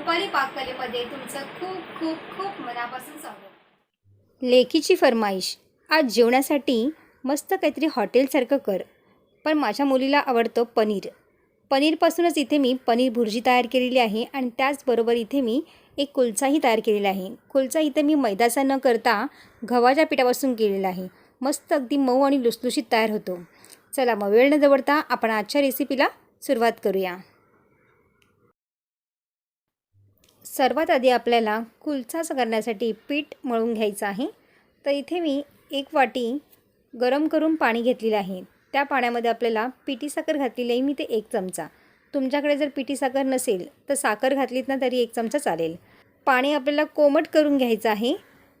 रुपाली पाककलेमध्ये तुमचं खूप खूप खूप मनापासून स्वागत. लेखीची फरमाईश. आज जेवणासाठी मस्त काहीतरी हॉटेलसारखं कर. पण माझ्या मुलीला आवडतं पनीर. पनीरपासूनच इथे मी पनीर भुर्जी तयार केलेली आहे आणि त्याचबरोबर इथे मी एक कुलचाही तयार केलेला आहे. कुलचा इथे मी मैदाचा न करता गव्हाच्या पिठापासून केलेला आहे. मस्त अगदी मऊ आणि लुसलुशीत तयार होतो. चला मग वेळ न दवडता आपण आजच्या रेसिपीला सुरुवात करूया. सर्वात आधी आपल्याला कुलचाच करण्यासाठी पीठ मळून घ्यायचं आहे. तर इथे मी एक वाटी गरम करून पाणी घेतलेलं आहे. त्या पाण्यामध्ये आपल्याला पिठी साखर घातलेली आहे. मी ते एक चमचा. तुमच्याकडे जर पिठी साखर नसेल तर साखर घातलीत ना तरी एक चमचा चालेल. पाणी आपल्याला कोमट करून घ्यायचं आहे.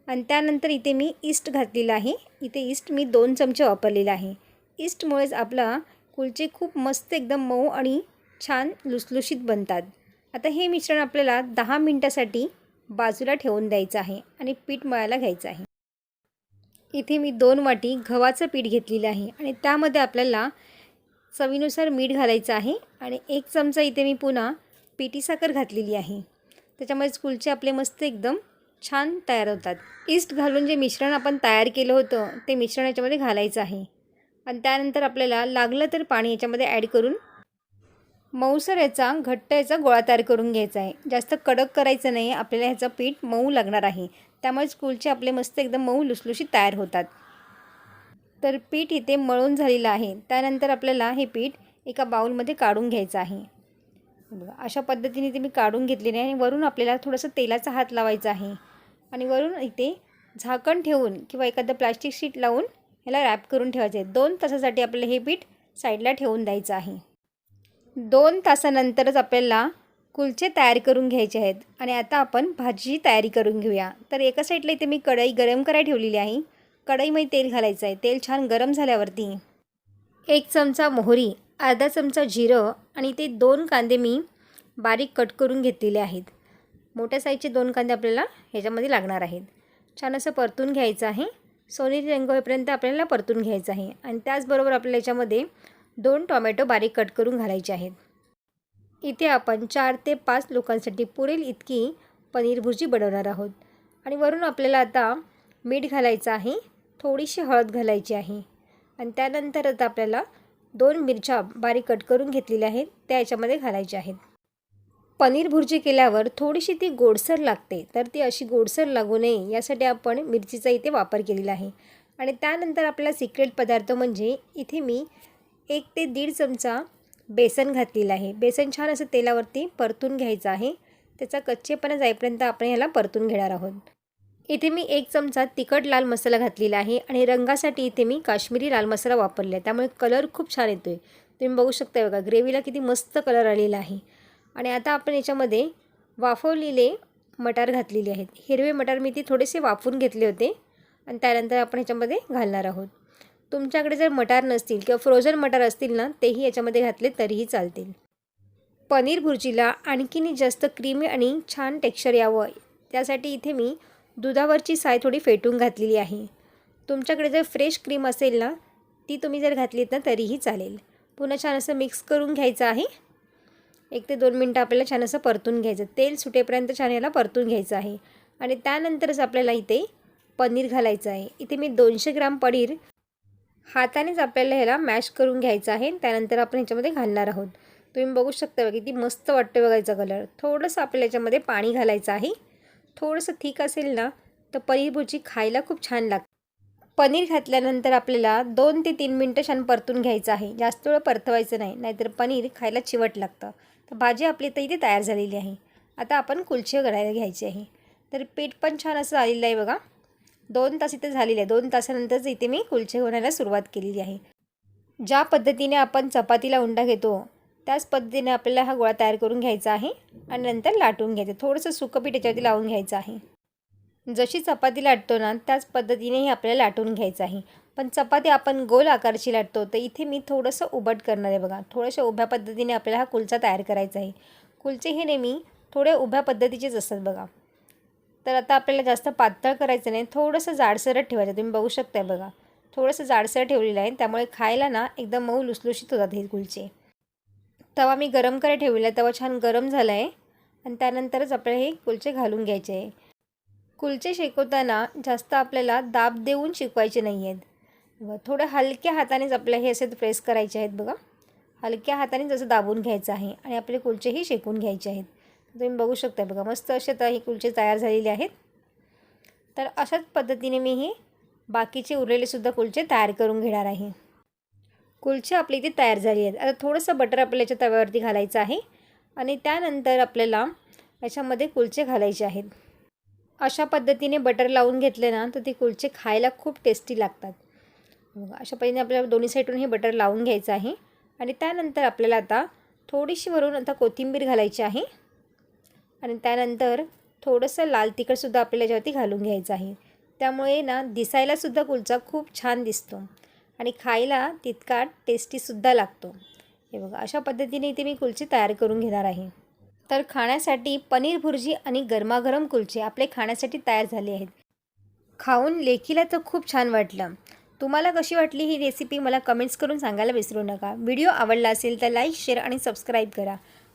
आणि त्यानंतर इथे मी ईस्ट घातलेलं आहे. इथे ईस्ट मी दोन चमचे वापरलेलं आहे. ईस्टमुळेच आपला कुलचे खूप मस्त एकदम मऊ आणि छान लुसलुशीत बनतात. आता हे मिश्रण आपल्याला दहा मिनटासाठी बाजूला ठेवून द्यायचं आहे आणि पीठ मळायला घ्यायचं आहे. इथे मी दोन वाटी गव्हाचं पीठ घेतलेलं आहे आणि त्यामध्ये आपल्याला चवीनुसार मीठ घालायचं आहे आणि एक चमचा इथे मी पुन्हा पिठी साखर घातलेली आहे. त्याच्यामुळे कुलचे आपले मस्त एकदम छान तयार होतात. ईस्ट घालून जे मिश्रण आपण तयार केलं होतं ते मिश्रण याच्यामध्ये घालायचं आहे. आणि त्यानंतर आपल्याला लागलं तर पाणी याच्यामध्ये ॲड करून मऊसर याचा घट्ट याचा गोळा तयार करून घ्यायचा आहे. जास्त कडक करायचं नाही आपल्याला ह्याचं पीठ मऊ लागणार आहे. त्यामुळे स्कूलचे आपले मस्त एकदम मऊ लुसलुशीत तयार होतात. तर पीठ इथे मळून झालेलं आहे. त्यानंतर आपल्याला हे पीठ एका बाऊलमध्ये काढून घ्यायचं आहे. बघा अशा पद्धतीने ते मी काढून घेतलेले आहे आणि वरून आपल्याला थोडंसं तेलाचा हात लावायचा आहे. आणि वरून इथे झाकण ठेवून किंवा एखादं प्लास्टिक शीट लावून ह्याला रॅप करून ठेवायचं आहे. दोन तासासाठी आपल्याला हे पीठ साईडला ठेवून द्यायचं आहे. दोन तासानंतरच आपल्याला कुलचे तयार करून घ्यायचे आहेत. आणि आता आपण भाजीची तयारी करून घेऊया. तर एका साईडला इथे मी कढई गरम करायला ठेवलेली आहे. कढईमध्ये तेल घालायचं आहे. तेल छान गरम झाल्यावरती एक चमचा मोहरी अर्धा चमचा जिरं आणि ते दोन कांदे मी बारीक कट करून घेतलेले आहेत. मोठ्या साईजचे दोन कांदे आपल्याला ह्याच्यामध्ये लागणार आहेत. छान असं परतून घ्यायचं आहे. सोनेरी रंग होईपर्यंत आपल्याला परतून घ्यायचं आहे. आणि त्याचबरोबर आपल्याला याच्यामध्ये दोन टोमॅटो बारीक कट करून घालायचे आहेत. इथे आपण चार ते पाच लोकांसाठी पुरेल इतकी पनीर भुर्जी बनवणार आहोत. आणि वरून आपल्याला आता मीठ घालायचं आहे थोडीशी हळद घालायची आहे. आणि त्यानंतर आता आपल्याला दोन मिरच्या बारीक कट करून घेतलेल्या आहेत त्या याच्यामध्ये घालायच्या आहेत. पनीर भुर्जी केल्यावर थोडीशी ती गोडसर लागते तर ती अशी गोडसर लागू नये यासाठी आपण मिरचीचा इथे वापर केलेला आहे. आणि त्यानंतर आपला सिक्रेट पदार्थ म्हणजे इथे मी एक ते दीड चमचा बेसन घातलेलं आहे. बेसन छान असं तेलावरती परतून घ्यायचं आहे. त्याचा कच्चेपणा जाईपर्यंत आपण ह्याला परतून घेणार आहोत. इथे मी एक चमचा तिखट लाल मसाला घातलेला आहे आणि रंगासाठी इथे मी काश्मीरी लाल मसाला वापरला आहे. त्यामुळे कलर खूप छान येतो आहे तुम्ही बघू शकता बघा ग्रेव्हीला किती मस्त कलर आलेला आहे. आणि आता आपण याच्यामध्ये वाफवलेले मटार घातलेले आहेत. हिरवे मटार मी ते थोडेसे वाफवून घेतले होते. आणि त्यानंतर आपण ह्याच्यामध्ये घालणार आहोत. तुमच्याकडे जर मटार नसतील किंवा फ्रोझन मटार असतील ना तेही याच्यामध्ये घातले तरीही चालतील. पनीर भुर्जीला आणखीन जास्त क्रीमी आणि छान टेक्स्चर यावं. त्यासाठी इथे मी दुधावरची साय थोडी फेटून घातलेली आहे. तुमच्याकडे जर फ्रेश क्रीम असेल ना ती तुम्ही जर घातलीत ना तरीही चालेल. पुन्हा छान असं मिक्स करून घ्यायचं आहे. एक ते दोन मिनटं आपल्याला छान असं परतून घ्यायचं तेल सुटेपर्यंत छान याला परतून घ्यायचं आहे. आणि त्यानंतरच आपल्याला इथे पनीर घालायचं आहे. इथे मी दोनशे ग्राम पनीर हातानेच आपल्याला ह्याला मॅश करून घ्यायचं आहे त्यानंतर आपण ह्याच्यामध्ये घालणार आहोत. तुम्ही बघू शकता बघा किती मस्त वाटतं बघायचा कलर थोडंसं आपल्याला याच्यामध्ये पाणी घालायचं आहे. थोडंसं थिक असेल ना तर पनीर भुर्जी खायला खूप छान लागते पनीर घातल्यानंतर आपल्याला दोन ते तीन मिनटं छान परतून घ्यायचं आहे. जास्त वेळ परतवायचं नाही नाहीतर पनीर खायला चिवट लागतं. तर भाजी आपली तर इथे तयार झालेली आहे. आता आपण कुलचे करायला घ्यायची आहे. तर पीठ पण छान असं आलेलं आहे बघा. दोन तास इथे झालेले आहे. दोन तासानंतरच इथे मी कुलचे होण्याला सुरुवात केलेली आहे. ज्या पद्धतीने आपण चपातीला उंडा घेतो त्याच पद्धतीने आपल्याला हा गोळा तयार करून घ्यायचा आहे आणि नंतर लाटून घ्यायचं. थोडंसं सुकं पीठ याच्यावरती लावून घ्यायचं आहे. जशी चपाती लाटतो ना त्याच पद्धतीनेही आपल्याला लाटून घ्यायचं आहे. पण चपाती आपण गोल आकारची लाटतो तर इथे मी थोडंसं उबट करणार आहे बघा. थोड्याशा उभ्या पद्धतीने आपल्याला हा कुलचा तयार करायचा आहे. कुलचे हे नेहमी थोडे उभ्या पद्धतीचेच असतात बघा. तर आता आपल्याला जास्त पातळ करायचं नाही. थोडंसं जाडसरच ठेवायचं. तुम्ही बघू शकताय बघा. थोडंसं जाडसर ठेवलेलं आहे. त्यामुळे खायला ना एकदम मऊ लुसलुशीत होतात हे कुलचे तवा मी गरम करायला ठेवलेला आहे. तवा छान गरम झाला आहे आणि त्यानंतरच आपल्याला हे कुलचे घालून घ्यायचे आहे. कुलचे शेकवताना जास्त आपल्याला दाब देऊन शिकवायचे नाही आहेत. थोडं हलक्या हातानेच आपल्याला हे असे प्रेस करायचे आहेत बघा. हलक्या हाताने जसं दाबून घ्यायचं आहे. आणि आपले कुलचेही शेकून घ्यायचे आहेत. तुम्ही बघू शकता बघा मस्त असे आता ही कुलचे तयार झालेले आहेत. तर अशाच पद्धतीने मी हे बाकीचे उरलेलेसुद्धा कुलचे तयार करून घेणार आहे. कुलचे आपले इथे तयार झाले आहेत. आता थोडंसं बटर आपल्याला याच्या तव्यावरती घालायचं आहे आणि त्यानंतर आपल्याला याच्यामध्ये कुलचे घालायचे आहेत. अशा पद्धतीने बटर लावून घेतले ना तर ते कुलचे खायला खूप टेस्टी लागतात. बघा अशा पद्धतीने आपल्याला दोन्ही साईडून हे बटर लावून घ्यायचं आहे. आणि त्यानंतर आपल्याला आता थोडीशी वरून आता कोथिंबीर घालायची आहे. आणि त्यानंतर थोडंसं लाल तिखटसुद्धा आपल्याला याच्यावरती घालून घ्यायचं आहे. त्यामुळे ना दिसायलासुद्धा कुलचा खूप छान दिसतो आणि खायला तितका टेस्टीसुद्धा लागतो. हे बघा अशा पद्धतीने इथे मी कुलचे तयार करून घेणार आहे. तर खाण्यासाठी पनीर भुर्जी आणि गरमागरम कुलचे आपले खाण्यासाठी तयार झाले आहेत. खाऊन लेखीला तर खूप छान वाटलं. तुम्हाला कशी वाटली ही रेसिपी मला कमेंट्स करून सांगायला विसरू नका. व्हिडिओ आवडला असेल तर लाईक शेअर आणि सबस्क्राईब करा.